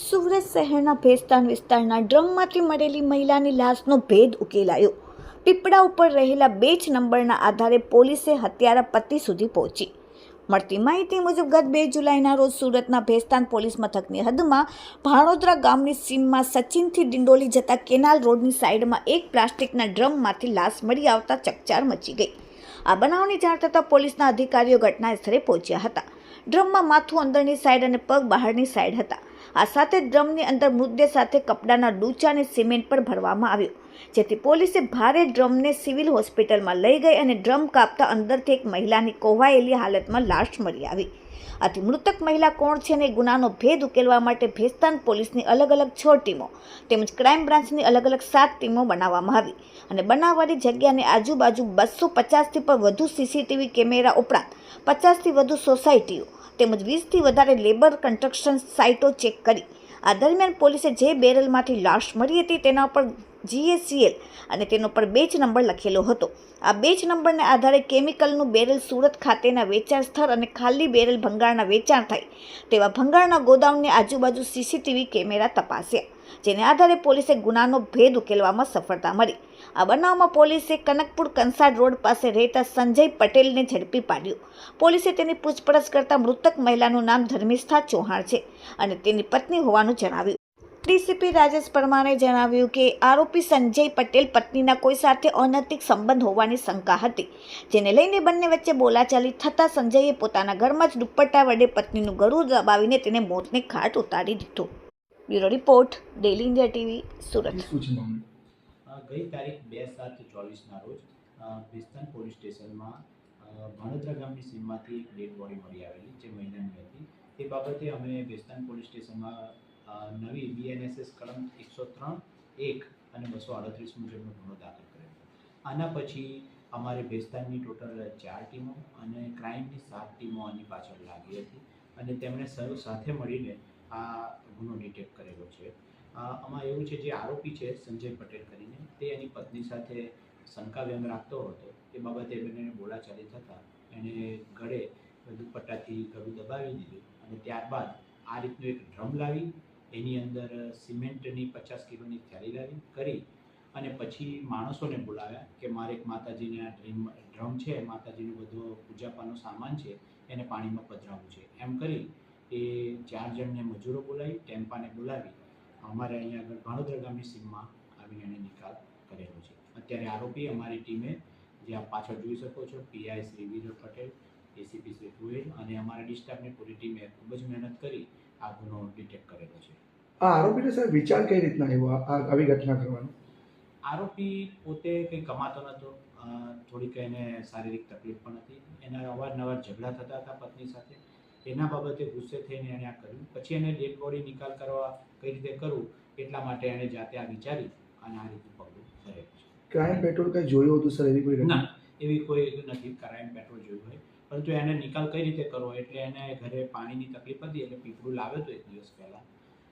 સુરત શહેરના ભેસ્તાન વિસ્તારના ડ્રમમાંથી મળેલી મહિલાની લાશનો ભેદ ઉકેલાયો. પીપળા ઉપર રહેલા બેચ નંબરના આધારે પોલીસે હત્યારા પતિ સુધી પહોંચી. મળતી માહિતી મુજબ, ગત બે જુલાઈના રોજ સુરતના ભેસ્તાન પોલીસ મથકની હદમાં ભાણોદરા ગામની સીમમાં સચિનથી ડિંડોલી જતા કેનાલ રોડની સાઈડમાં એક પ્લાસ્ટિકના ડ્રમમાંથી લાશ મળી આવતા ચકચાર મચી ગઈ. આ બનાવની જાણ થતાં પોલીસના અધિકારીઓ ઘટના સ્થળે પહોંચ્યા હતા. ડ્રમમાં માથું અંદરની સાઈડ અને પગ બહારની સાઈડ હતા. આ સાથે ડ્રમની અંદર મૃતદેહ સાથે કપડાના ડૂચા અને સિમેન્ટ પર ભરવામાં આવ્યો. જેથી પોલીસે ભારે ડ્રમને સિવિલ હોસ્પિટલમાં લઈ ગઈ અને ડ્રમ કાપતા અંદરથી એક મહિલાની કોવાયેલી હાલતમાં લાશ મળી આવી. આથી મૃતક મહિલા કોણ છે અને ગુનાનો ભેદ ઉકેલવા માટે ભેસ્તાન પોલીસની અલગ અલગ છ ટીમો, તેમજ ક્રાઇમ બ્રાન્ચની અલગ અલગ સાત ટીમો બનાવવામાં આવી. અને બનાવવાની જગ્યાની આજુબાજુ બસો પચાસથી પણ વધુ સીસીટીવી કેમેરા ઉપરાંત પચાસથી વધુ સોસાયટીઓ તેમજ વીસથી વધારે લેબર કન્સ્ટ્રક્શન સાઇટો ચેક કરી. આ દરમિયાન પોલીસે જે બેરલમાંથી લાશ મળી હતી તેના ઉપર જીએસીએલ અને તેનો પર બેચ નંબર લખેલો હતો. આ બેચ નંબરને આધારે કેમિકલનું બેરલ સુરત ખાતેના વેચાણ સ્થળ અને ખાલી બેરલ ભંગારના વેચાણ થાય તેવા ભંગારના ગોદામની આજુબાજુ સીસીટીવી કેમેરા તપાસ્યા, જેને આધારે પોલીસે ગુનાનો ભેદ ઉકેલવામાં સફળતા મળી. આ બનાવમાં પોલીસે કનકપુર કંસાડ રોડ પાસે રહેતા સંજય પટેલને ઝડપી પાડ્યો. પોલીસે તેની પૂછપરછ કરતા મૃતક મહિલાનું નામ ધર્મિષ્ઠા ચૌહાણ છે અને તેની પત્ની હોવાનું જણાવ્યું. ડીસીપી રાજેશ પરમારે જણાવ્યું કે આરોપી સંજય પટેલ પત્નીના કોઈ સાથે અનૈતિક સંબંધ હોવાની શંકા હતી જેને લઈને બંને વચ્ચે બોલાચાલી થતાં સંજયે પોતાના ઘરમાં જ દુપટ્ટા વડે પત્નીનું ગળું દબાવીને તેને મોતને ઘાટ ઉતારી દીધો. Bureau report daily India TV Surat. ગઈ તારીખ બે સાત ચોવીસના રોજ અ, પોલીસ સ્ટેશનમાં ભાણોદરા ગામની સીમમાંથી એક ડેડ બોડી મળી આવેલી જે મહિલાની હતી. તે બાબતે અમે ભેસ્તાન પોલીસ સ્ટેશનમાં નવી બીએનએસએસ કલમ એકસો ત્રણ, એક અને બસો આડત્રીસ મુજબનો ગુનો દાખલ કર્યો આના પછી અમારે ભેસ્તાનની ટોટલ ચાર ટીમો અને ક્રાઇમની સાત ટીમો આની પાછળ લાગી હતી અને તેમણે સૌ સાથે મળીને આ ગુનો ડિટેક્ટ કરેલો છે. આમાં એવું છે જે આરોપી છે સંજય પટેલ કરીને, તે એની પત્ની સાથે શંકા વ્યંગ રાખતો હતો. એ બાબતે બંનેને બોલાચાલી થતાં એણે ગળે દુપટ્ટાથી ગળું દબાવી દીધું અને ત્યારબાદ આ રીતનું એક ડ્રમ લાવી એની અંદર સિમેન્ટની પચાસ કિલોની થેલી લાવી કરી અને પછી માણસોને બોલાવ્યા કે મારે એક માતાજીને આ ડ્રીમ, ડ્રમ છે, માતાજીનું બધું પૂજાપાનો સામાન છે, એને પાણીમાં પધરાવવું છે. એમ કરી એ ચાર જણને મજૂરો બોલાવી, ટેમ્પાને બોલાવી, અમારે અહીંયા આગળ ભાણોદરા ગામની સીમમાં આવીને એને નિકાલ કરેલો છે. અત્યારે આરોપી અમારી ટીમે, જે આપ પાછળ જોઈ શકો છો પીઆઈ શ્રી વિજય પટેલ, એસીપી શ્રી ગોયલ અને અમારા ડિસ્ટાફની પૂરી ટીમે ખૂબ જ મહેનત કરી આ ગુનો ડિટેક્ટ કરેલો છે. આ આરોપીને સાહેબ વિચાર કઈ રીતના આવ્યો? આવી ઘટના કરવાનો? આરોપી પોતે કંઈ કમાતો નહોતો. થોડીક એને શારીરિક તકલીફ પણ હતી. એના અવારનવાર ઝઘડા થતા હતા પત્ની સાથે. એના બાબતે ગુસ્સે થઈને એણે આ કર્યું. પછી એને ડેડ બોડી નિકાલ કરવા કઈ રીતે કરવું એટલા માટે એણે જાતે આ વિચારી અને આ રીતે પગલું ભરેલું છે. ક્રાઇમ પેટ્રોલ કંઈ જોયું હતું સર? એવી કોઈ ના એવી કોઈ નથી. ક્રાઇમ પેટ્રોલ જોયું હોય. પરંતુ એને નિકાલ કઈ રીતે કરવો? એટલે એને ઘરે પાણીની તકલીફ હતી એટલે પીપળું લાવ્યો હતો એક દિવસ પહેલાં.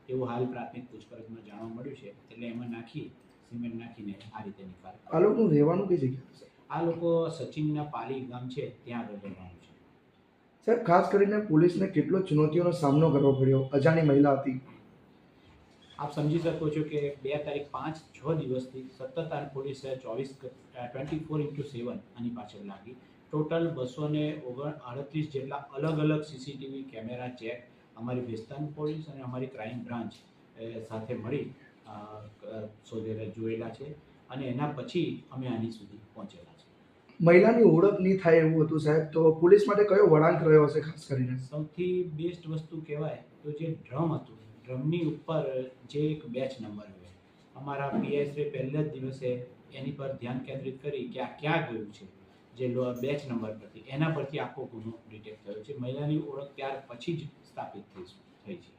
એવું હાલ પ્રાથમિક પૂછપરછમાં જાણવા મળ્યું છે. એટલે એમાં નાખી સિમેન્ટ નાખીને આ રીતે નિકાલ આ લોકોનું રહેવાનું કઈ જગ્યા છે? આ લોકો સચિનના પાલી ગામ છે ત્યાં આગળ રહેવાનું છે. સાહેબ ખાસ કરીને પોલીસને કેટલો ચુનૌતીઓનો સામનો કરવો પડ્યો? અજાણી મહિલા હતી. આપ સમજી શકો છો કે બે તારીખ પાંચ છ દિવસથી સતત આ પોલીસે ચોવીસ ટ્વેન્ટી ફોર ઇન્ટુ સેવન આની પાછળ લાગી. ટોટલ બસો ને ઓગણ આડત્રીસ જેટલા અલગ અલગ સીસીટીવી કેમેરા ચેક અમારી વેસ્તાન પોલીસ અને અમારી ક્રાઇમ બ્રાન્ચ સાથે મળી શોધેલા જોયેલા છે અને એના પછી અમે આની સુધી પહોંચેલા છે. મહિલાની ઓળખ નહીં થાય એવું હતું સાહેબ તો પોલીસ માટે કયો વળાંક રહ્યો હશે ખાસ કરીને? સૌથી બેસ્ટ વસ્તુ કહેવાય તો જે ડ્રમ હતું ડ્રમની ઉપર જે એક બેચ નંબર હોય અમારા પીએસએ પહેલા જ દિવસે એની પર ધ્યાન કેન્દ્રિત કરી કે આ ક્યાં ગયું છે. જે બેચ નંબર પરથી. એના પરથી આખો ગુનો ડિટેક્ટ થયો છે. મહિલાની ઓળખ ત્યાર પછી જ સ્થાપિત થઈ થઈ છે.